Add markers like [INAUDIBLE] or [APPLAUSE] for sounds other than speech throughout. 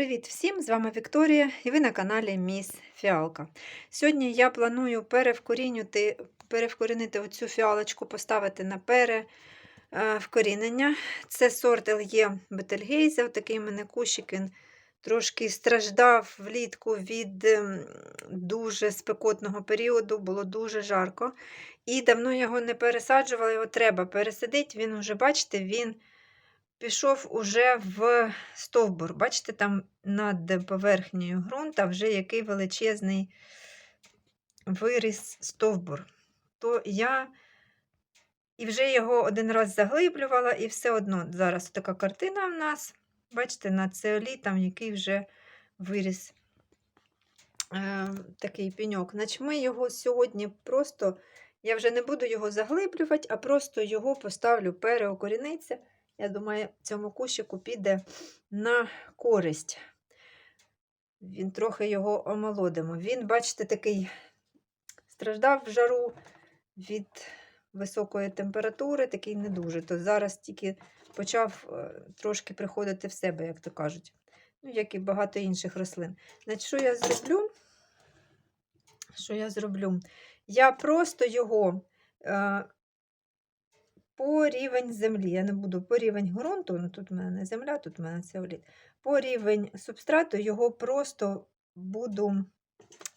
Привіт всім! З вами Вікторія і ви на каналі Міс Фіалка. Сьогодні я планую перевкорінювати, перевкорінити оцю фіалочку, поставити на перевкорінення. Це сорт Л'є Бетельгейзе, такий в мене кущик, він трошки страждав влітку від ем, дуже спекотного періоду, було дуже жарко. І давно його не пересаджувала, його треба пересадити. Він вже, бачите, він пішов уже в стовбур. Бачите, там над поверхнею ґрунта вже який величезний виріс стовбур. То я і вже його один раз заглиблювала, і все одно зараз така картина в нас. Бачите, над цеолітом, який вже виріс е, такий пеньок. Значить, ми його сьогодні просто, я вже не буду його заглиблювати, а просто його поставлю переокоріниться. Я думаю, цьому кущику піде на користь. Він трохи його омолодимо. Він, бачите, такий страждав в жару від високої температури, такий не дуже. То зараз тільки почав е, трошки приходити в себе, як то кажуть. Ну, як і багато інших рослин. Значить, що я зроблю? Що я зроблю? Я просто його е, по рівень землі. Я не буду по рівень ґрунту, ну тут в мене не земля, тут в мене цеоліт. По рівень субстрату його просто буду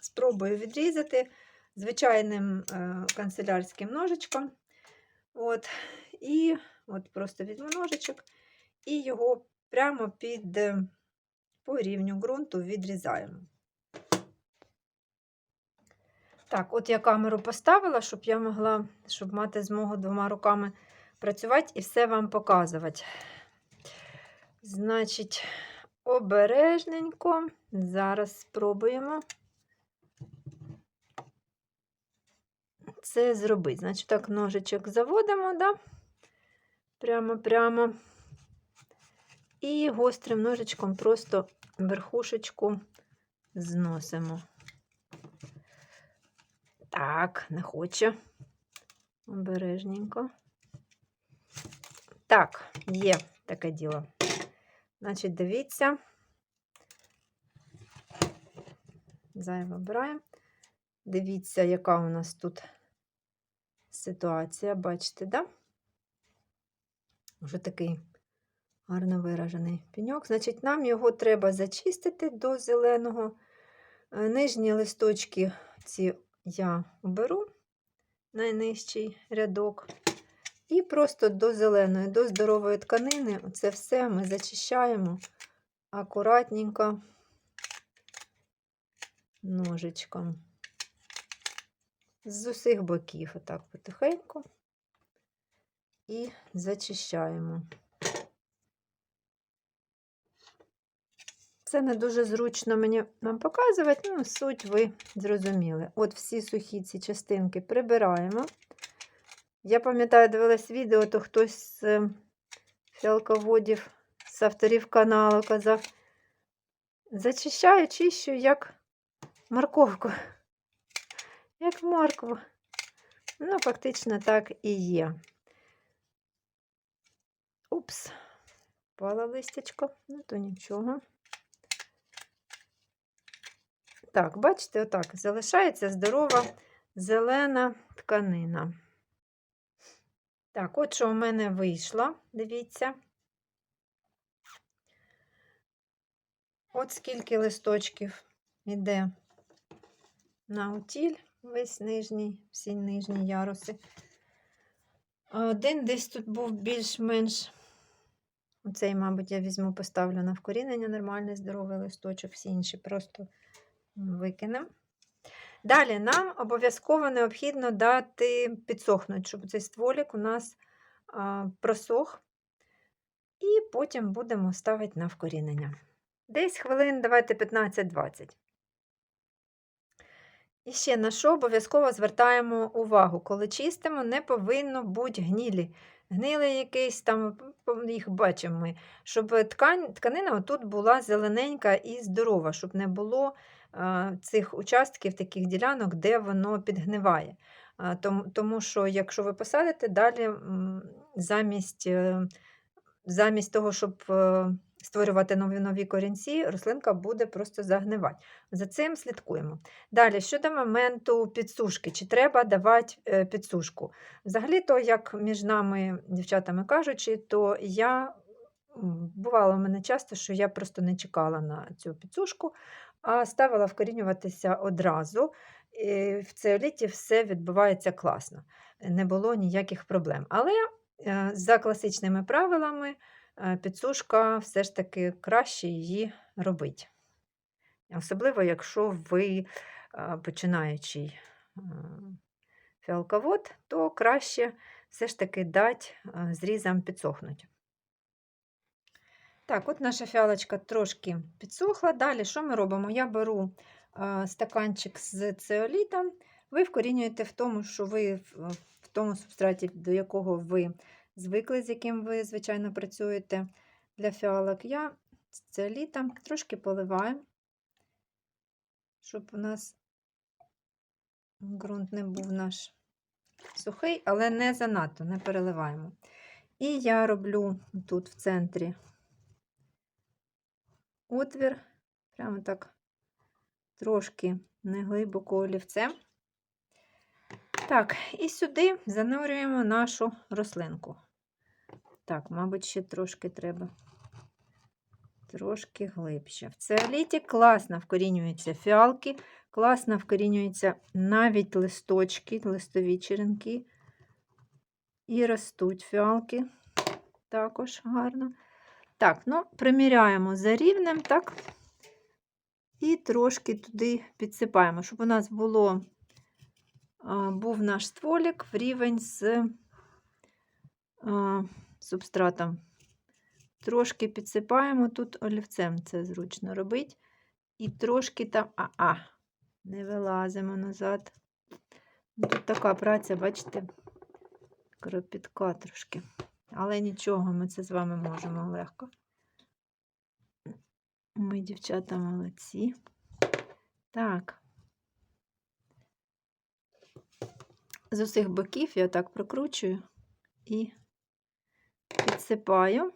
спробую відрізати звичайним е, канцелярським ножичком. От, І от просто візьму ножичок і його прямо під е, по рівню ґрунту відрізаємо. Так, от я камеру поставила, щоб я могла, щоб мати змогу двома руками працювати і все вам показувати. Значить, обережненько. Зараз спробуємо це зробити. Значить, так, ножичок заводимо, да? прямо-прямо. І гострим ножичком просто верхушечку зносимо. Так, не хоче. Обережненько. Так, є таке діло. Значить, дивіться. Зайво обираємо. Дивіться, яка у нас тут ситуація, бачите, да? Вже такий гарно виражений пеньок. Значить, нам його треба зачистити до зеленого. Е, нижні листочки ці я беру, найнижчий рядок. І просто до зеленої, до здорової тканини це все ми зачищаємо акуратненько ножичком. З усіх боків, отак потихеньку, і зачищаємо. Це не дуже зручно мені нам показувати, ну, суть ви зрозуміли. От всі сухі ці частинки прибираємо. Я пам'ятаю, дивилась відео, то хтось з фіалководів, з авторів каналу казав, зачищаю, чищу, як морковку. [LAUGHS] Як моркву. Ну, фактично так і є. Упс, впала листячко, ну то нічого. Так, бачите, отак, залишається здорова зелена тканина. Так, от що у мене вийшло, дивіться. От скільки листочків йде на утіль, весь нижній, всі нижні яруси. Один десь тут був більш-менш. Оцей, мабуть, я візьму, поставлю на вкорінення нормальний здоровий листочок, всі інші просто викинемо. Далі нам обов'язково необхідно дати підсохнути, щоб цей стволік у нас просох. І потім будемо ставити на вкорінення. Десь хвилин, давайте 15-20. І ще на що обов'язково звертаємо увагу, коли чистимо, не повинно бути гнілі. Гнили якийсь там, їх бачимо ми, щоб ткань, тканина отут була зелененька і здорова, щоб не було цих участків, таких ділянок, де воно підгниває. Тому що, якщо ви посадите, далі замість е, замість того, щоб е, створювати нові нові корінці, рослинка буде просто загнивати. За цим слідкуємо. Далі, щодо моменту підсушки, чи треба давати е, підсушку? Взагалі, то, як між нами, дівчатами кажучи, то я бувало в мене часто, що я просто не чекала на цю підсушку, а ставила вкорінюватися одразу. І в цеоліті все відбувається класно, не було ніяких проблем. Але е, за класичними правилами е, підсушка все ж таки краще її робити. Особливо, якщо ви починаючий е, фіалковод, то краще все ж таки дати зрізам підсохнути. Так, от наша фіалочка трошки підсохла. Далі що ми робимо? Я беру е, стаканчик з цеолітом. Ви вкорінюєте в тому, що ви в, тому субстраті, до якого ви звикли, з яким ви, звичайно, працюєте для фіалок. Я цеолітом трошки поливаю, щоб у нас ґрунт не був наш сухий, але не занадто, не переливаємо. І я роблю тут в центрі отвір, прямо так трошки неглибоко олівцем. Так, і сюди занурюємо нашу рослинку. Так, мабуть, ще трошки треба. Трошки глибше. В цеоліті класно вкорінюються фіалки, класно вкорінюються навіть листочки, листові черенки. І ростуть фіалки також гарно. Так, ну, приміряємо за рівнем, так, і трошки туди підсипаємо, щоб у нас було, був наш стволік в рівень з субстратом. Трошки підсипаємо тут олівцем, це зручно робить. І трошки там, а-а, не вилазимо назад. Ну, Тут така праця, бачите, кропітка трошки. Але нічого, ми це з вами можемо легко. Ми, дівчата, молодці. Так. З усіх боків я так прокручую і підсипаю.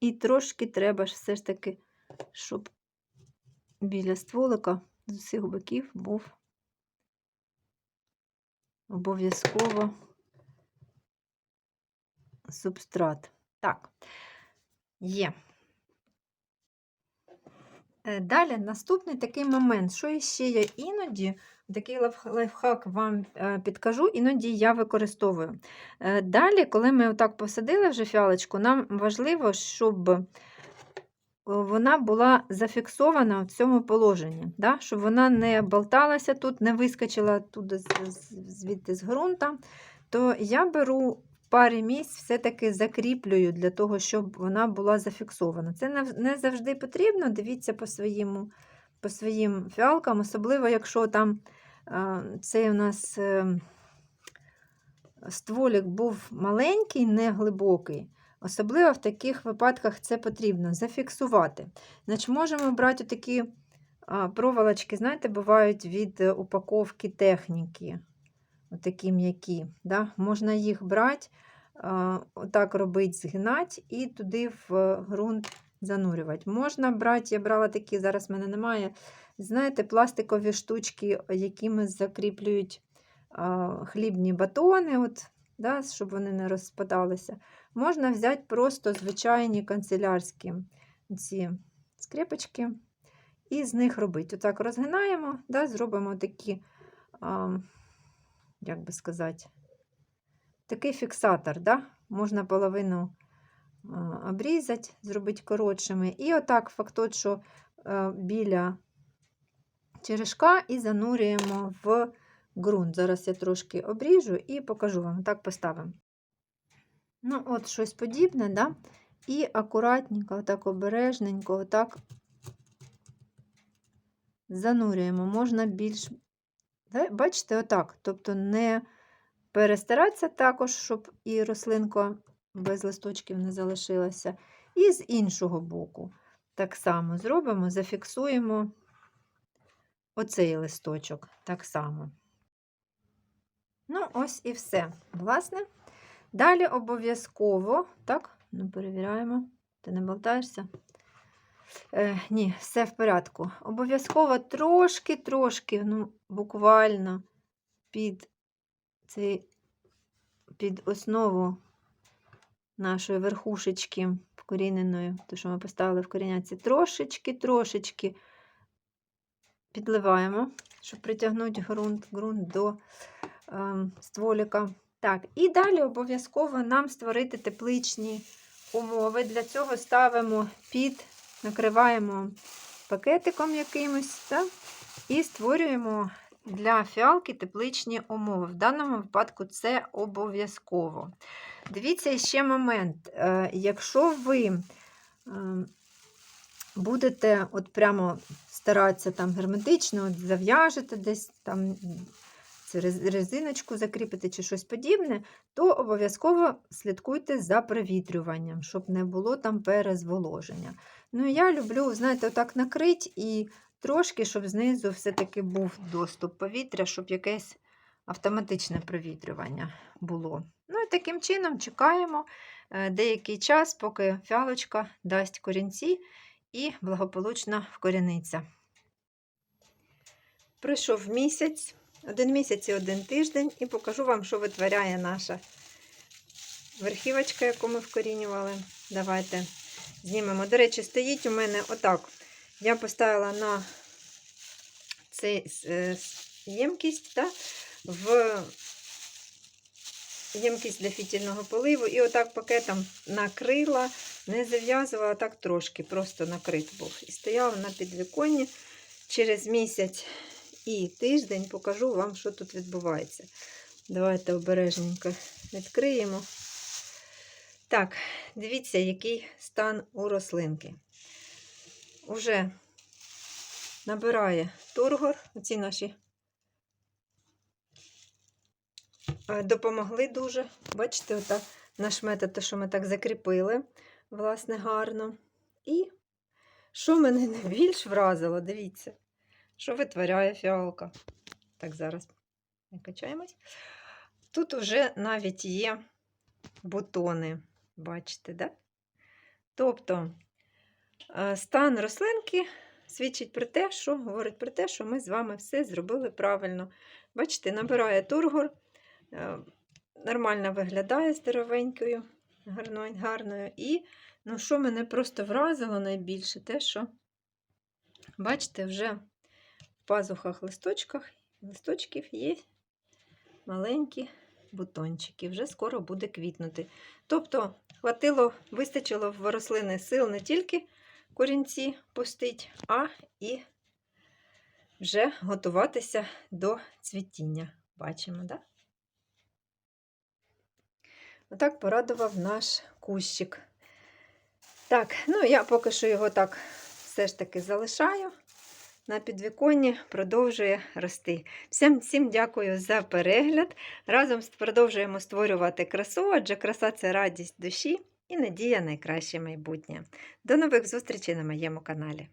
І трошки треба ж все ж таки, щоб біля стволика з усіх боків був обов'язково субстрат. Так, є. Е, Далі наступний такий момент, що ще я іноді, такий лайфхак вам е, підкажу, іноді я використовую. Е, Далі, коли ми отак посадили вже фіалочку, нам важливо, щоб вона була зафіксована в цьому положенні, да? щоб вона не болталася тут, не вискочила туди звідти з ґрунта, то я беру парі місць все-таки закріплюю для того, щоб вона була зафіксована. Це не, завжди потрібно, дивіться по, своєму, по своїм фіалкам, особливо, якщо там цей у нас е, стволік був маленький, не глибокий. Особливо в таких випадках це потрібно зафіксувати. Значить, можемо брати такі проволочки, знаєте, бувають від е, упаковки техніки. Отакі м'які. Да? Можна їх брати, отак робити, згинати і туди в ґрунт занурювати. Можна брати, я брала такі, зараз в мене немає. Знаєте, пластикові штучки, якими закріплюють хлібні батони, от, да, щоб вони не розпадалися. Можна взяти просто звичайні канцелярські ці скрепочки і з них робити. Отак розгинаємо, да, зробимо такі, як би сказати, такий фіксатор. Да? Можна половину обрізати, зробити коротшими. І отак фактот, що біля черешка і занурюємо в ґрунт. Зараз я трошки обріжу і покажу вам. Так поставимо. Ну, от щось подібне, да? І акуратненько, отак обережненько, отак занурюємо. Можна більш? Бачите, отак. Тобто не перестаратися також, щоб і рослинка без листочків не залишилася. І з іншого боку так само зробимо, зафіксуємо оцей листочок так само. Ну, ось і все. Власне. Далі обов'язково, так, ну, перевіряємо, Ти не болтаєшся? Е, ні, все в порядку. Обов'язково трошки-трошки, ну, буквально під цей, під основу нашої верхушечки вкоріненої, то, що ми поставили в корінятці, трошечки-трошечки підливаємо, щоб притягнути ґрунт, ґрунт до ем, стволіка. Так, і далі обов'язково нам створити тепличні умови. Для цього ставимо під, накриваємо пакетиком якимось та, і створюємо для фіалки тепличні умови. В даному випадку це обов'язково. Дивіться ще момент. Е, Якщо ви е, будете от прямо старатися там герметично, зав'яжете десь там це резиночку закріпити чи щось подібне, то обов'язково слідкуйте за провітрюванням, щоб не було там перезволоження. Ну, я люблю, знаєте, отак накрити і трошки, щоб знизу все-таки був доступ повітря, щоб якесь автоматичне провітрювання було. Ну і таким чином чекаємо е, деякий час, поки фіалочка дасть корінці і благополучно вкоріниться. Пройшов місяць, один місяць і один тиждень, і покажу вам, що витворяє наша верхівочка, яку ми вкорінювали. Давайте знімемо. До речі, стоїть у мене отак. Я поставила на цей е, ємкість та, в ємкість для фітільного поливу. І отак пакетом накрила, не зав'язувала, так трошки, просто накрит був. І стояла на підвіконні. Через місяць і тиждень покажу вам, що тут відбувається. Давайте обережненько відкриємо. Так, дивіться, який стан у рослинки. Уже набирає тургор. Оці наші допомогли дуже. Бачите, ота наш метод, що ми так закріпили, власне, гарно. І що мене [LAUGHS] найбільш вразило, дивіться, що витворяє фіалка. Так, зараз ми качаємось. Тут уже навіть є бутони, бачите, да? Тобто е, стан рослинки свідчить про те, що говорить про те, що ми з вами все зробили правильно. Бачите, набирає тургор, е, нормально виглядає здоровенькою, гарною, гарною. І ну, що мене просто вразило найбільше, те, що, бачите, вже пазухах листочках, листочків є маленькі бутончики. Вже скоро буде квітнути. Тобто, хватило, вистачило в рослини сил не тільки корінці пустить, а і вже готуватися до цвітіння. Бачимо, так? Отак порадував наш кущик. Так, ну я поки що його так все ж таки залишаю. На підвіконні продовжує рости. Всім, всім дякую за перегляд. Разом продовжуємо створювати красу, адже краса це радість душі і надія на найкраще майбутнє. До нових зустрічей на моєму каналі.